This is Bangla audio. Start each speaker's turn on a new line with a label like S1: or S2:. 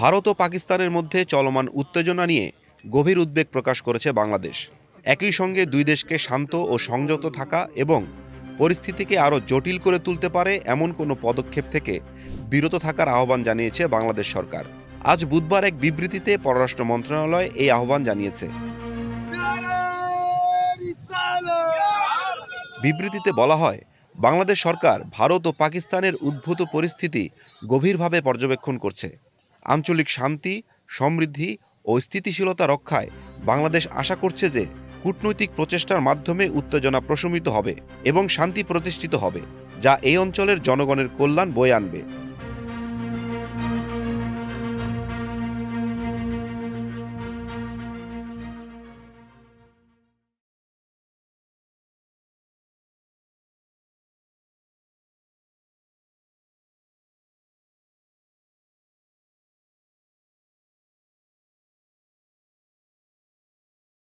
S1: ভারত ও পাকিস্তানের মধ্যে চলমান উত্তেজনা নিয়ে গভীর উদ্বেগ প্রকাশ করেছে বাংলাদেশ। একই সঙ্গে দুই দেশকে শান্ত ও সংযত থাকা এবং পরিস্থিতিকে আরও জটিল করে তুলতে পারে এমন কোনো পদক্ষেপ থেকে বিরত থাকার আহ্বান জানিয়েছে বাংলাদেশ সরকার। আজ বুধবার এক বিবৃতিতে পররাষ্ট্র মন্ত্রণালয় এই আহ্বান জানিয়েছে। বিবৃতিতে বলা হয়, বাংলাদেশ সরকার ভারত ও পাকিস্তানের উদ্ভূত পরিস্থিতি গভীরভাবে পর্যবেক্ষণ করছে। আঞ্চলিক শান্তি, সমৃদ্ধি ও স্থিতিশীলতা রক্ষায় বাংলাদেশ আশা করছে যে কূটনৈতিক প্রচেষ্টার মাধ্যমে উত্তেজনা প্রশমিত হবে এবং শান্তি প্রতিষ্ঠিত হবে, যা এই অঞ্চলের জনগণের কল্যাণ বয়ে আনবে।